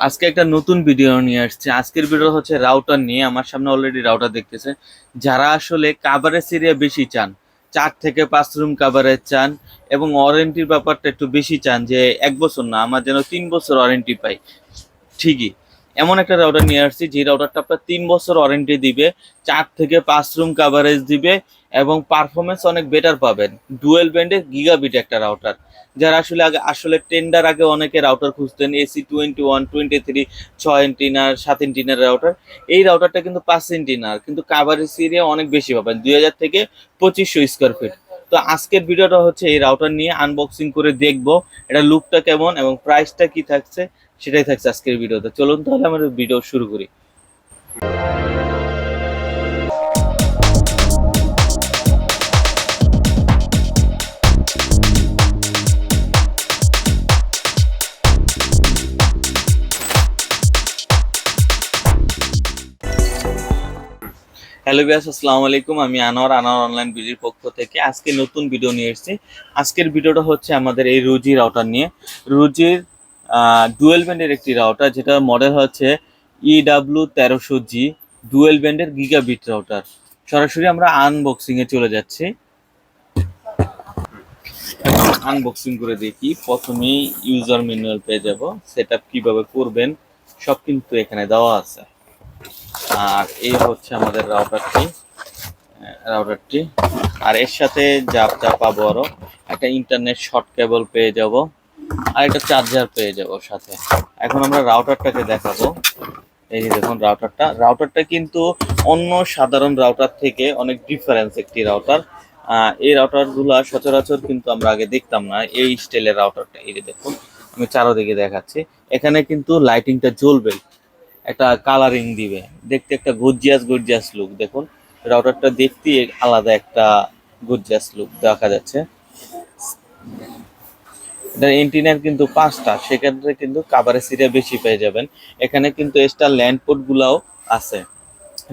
আজকে একটা নতুন ভিডিও নিয়ে আসছে। আজকের ভিডিও হচ্ছে রাউটার নিয়ে। আমার সামনে অলরেডি রাউটার দেখতেছে। যারা আসলে কাভারেজ এরিয়া বেশি চান, চার থেকে পাঁচ রুম কাভারেজ চান এবং ওয়ারেন্টির ব্যাপারটা একটু বেশি চান, যে এক বছর না, আমার যেন তিন বছর ওয়ারেন্টি পাই। ঠিকই। এমন একটা রাউটার নিয়ে আসছি, যে রাউটারটা আপনার তিন বছর ওয়ারেন্টি দিবে, চার থেকে পাঁচ রুম কাভারেজ দিবে এবং পারফরমেন্স অনেক বেটার পাবেন। ডুয়েল ব্যান্ডের গিগাবিট একটা রাউটার যারা আসলে আগে আসলে টেন্ডার আগে অনেকে router খুঁজতেন AC twenty one twenty three ছয় ইন্টিনার সাত ইন্টিনার রাউটার এই রাউটারটা কিন্তু পাঁচ ইন্টিনার কিন্তু কাভারেজ এরিয়া অনেক বেশি পাবেন, দুই হাজার থেকে পঁচিশশো স্কোয়ার ফিট তো আজকের ভিডিওটা হচ্ছে এই রাউটার নিয়ে আনবক্সিং করে দেখব, এটা লুকটা কেমন এবং প্রাইসটা কি থাকছে সেটাই থাকছে আজকের ভিডিওতে। চলুন তাহলে আমরা ভিডিও শুরু করি। হ্যালো বিয়াস আসসালামু আলাইকুম। আমি আনোয়ার আনোয়ার অনলাইন বিডির পক্ষ থেকে আজকে নতুন ভিডিও নিয়ে এসেছি। আজকের ভিডিওটা হচ্ছে আমাদের এই রুজি রাউটার নিয়ে। রুজির ডুয়েল ব্যান্ডের একটি রাউটার যেটা মডেল হচ্ছে E ইডাব্লিউ তেরোশো জি ডুয়েল ব্যান্ডের গিগাবিট রাউটার সরাসরি আমরা আনবক্সিং এ চলে যাচ্ছি। আনবক্সিং করে দেখি। প্রথমেই ইউজার ম্যানুয়াল পেয়ে যাব। সেট কীভাবে করবেন, সব কিন্তু এখানে দেওয়া আছে। আর এই হচ্ছে আমাদের রাউটারটি রাউটারটি আর এর সাথে যা যা পাবো আরও, একটা ইন্টারনেট শর্ট কেবল পেয়ে যাব। আর একটা চার্জার পেয়ে যাব সাথে। এখন আমরা রাউটারটাকে দেখাবো। এই যে দেখুন রাউটারটা রাউটারটা কিন্তু অন্য সাধারণ রাউটার থেকে অনেক ডিফারেন্স একটি রাউটার এই রাউটারগুলো সচরাচর কিন্তু আমরা আগে দেখতাম না, এই স্টাইলের রাউটারটা এই যে দেখুন, আমি চারোদিকে দেখাচ্ছি। এখানে কিন্তু লাইটিংটা জ্বলবে। একটা কালারিং দিবে। দেখতে একটা গর্জিয়াস গর্জিয়াস লুক দেখুন রাউটারটা দেখতে আলাদা একটা গর্জিয়াস লুক দেখা যাচ্ছে। এটার এন্টিনার কিন্তু পাঁচটা, সেক্ষেত্রে কিন্তু কাভারেজ এরিয়া বেশি পেয়ে যাবেন। এখানে কিন্তু এক্সট্রা ল্যান্ডপোর্ট গুলাও আছে।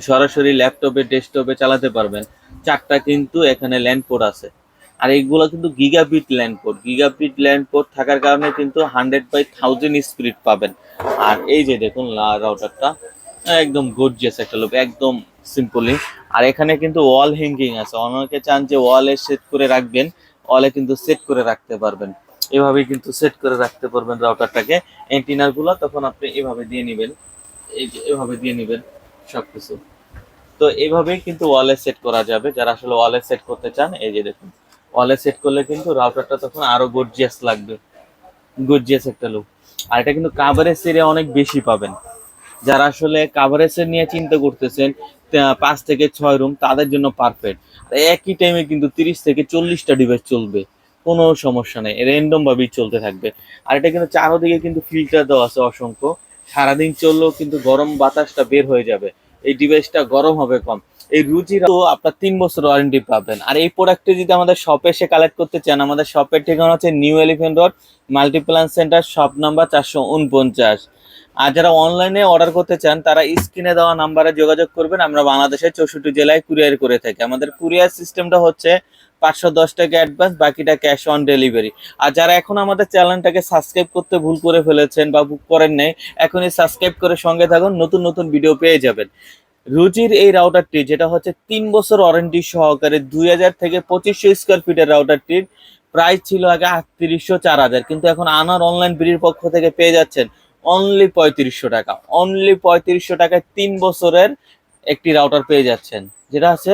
সরাসরি ল্যাপটপে ডেস্কটপে চালাতে পারবেন। চারটা কিন্তু এখানে ল্যান্ড পোর্ট আছে। আর এইগুলো কিন্তু gigabit land port gigabit land port থাকার কারণে কিন্তু হান্ড্রেড বাই থাউজেন্ড স্পিড পাবেন। আর এই যে দেখুন রাউটারটা একদম গর্জিয়াস একটা লোক একদম সিম্পলি আর এখানে কিন্তু ওয়াল হ্যাঙ্গিং আছে। অনেকে চান যে ওয়ালে সেট করে রাখবেন ওয়ালে কিন্তু সেট করে রাখতে পারবেন। এভাবে কিন্তু সেট করে রাখতে পারবেন রাউটারটাকে এন্টিনারগুলো তখন আপনি এভাবে দিয়ে নেবেন। এই যে এভাবে দিয়ে নেবেন সবকিছু। তো এইভাবেই কিন্তু ওয়ালে সেট করা যাবে। যারা আসলে ওয়ালে সেট করতে চান, এই যে দেখুন ওয়ালে সেট করলে কিন্তু রাউটারটা তখন আরও গর্জিয়াস লাগবে। গর্জিয়াস একটা লুক আর এটা কিন্তু কাভারেজ এরিয়া অনেক বেশি পাবেন। যারা আসলে কাভারেজ নিয়ে চিন্তা করতেছেন পাঁচ থেকে ছয় রুম তাদের জন্য পারফেক্ট একই টাইমে কিন্তু তিরিশ থেকে চল্লিশটা ডিভাইস চলবে। কোনো সমস্যা নেই র্যান্ডম ভাবেই চলতে থাকবে। আর এটা কিন্তু চারোদিকে কিন্তু ফিল্টার দেওয়া আছে অসংখ্য। সারাদিন চললেও কিন্তু গরম বাতাসটা বের হয়ে যাবে। এই ডিভাইসটা গরম হবে কম। এই রুচির তো আপনার তিন বছর ওয়ারেন্টি পাবেন। আর এই প্রোডাক্টটি যদি আমাদের শপে এসে কালেক্ট করতে চান, আমাদের শপের ঠিকানা হচ্ছে New Elephant Road Multiplan centre shop number চারশো উনপঞ্চাশ। আর যারা অনলাইনে অর্ডার করতে চান, তারা স্ক্রিনে দেওয়া নাম্বারে যোগাযোগ করবেন। আমরা বাংলাদেশের চৌষট্টি জেলায় কুরিয়ার করে থাকি। আমাদের কুরিয়ার সিস্টেমটা হচ্ছে পাঁচশো দশ টাকা অ্যাডভান্স বাকিটা ক্যাশ অন ডেলিভারি আর যারা এখন আমাদের চ্যানেলটাকে সাবস্ক্রাইব করতে ভুল করে ফেলেছেন বা বুক করেন নাই, এখনই সাবস্ক্রাইব করে সঙ্গে থাকুন, নতুন নতুন ভিডিও পেয়ে যাবেন। রুজির এই রাউটারটি যেটা হচ্ছে তিন বছর ওয়ারেন্টি সহকারে দুই হাজার থেকে পঁচিশশো স্কোয়ার ফিটের রাউটারটির প্রাইস ছিল আগে আটত্রিশশো, চার হাজার। কিন্তু এখন আনার অনলাইন বিডির পক্ষ থেকে পেয়ে যাচ্ছেন অনলি পঁয়ত্রিশশো টাকা। অনলি পঁয়ত্রিশশো টাকায় তিন বছরের একটি রাউটার পেয়ে যাচ্ছেন। যেটা আছে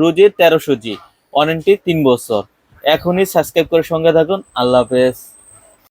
রোজে তেরোশো জি। ওয়ারেন্টি তিন বছর। এখনই সাবস্ক্রাইব করে সঙ্গে থাকুন। আল্লাহ হাফেজ।